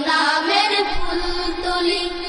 নামের ফুল তুলি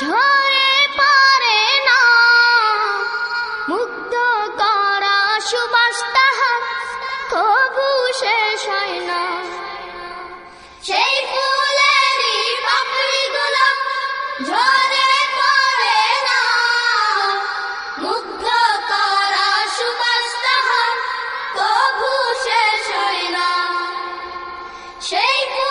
ঝরে পারে না। মুক্ত করা সুবাস তাহার তবু শেষ হয় না। সেই ফুলেরই পাপড়িগুলো ঝরে Shape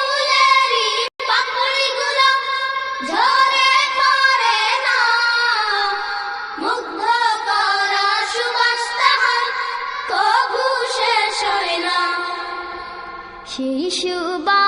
修一修吧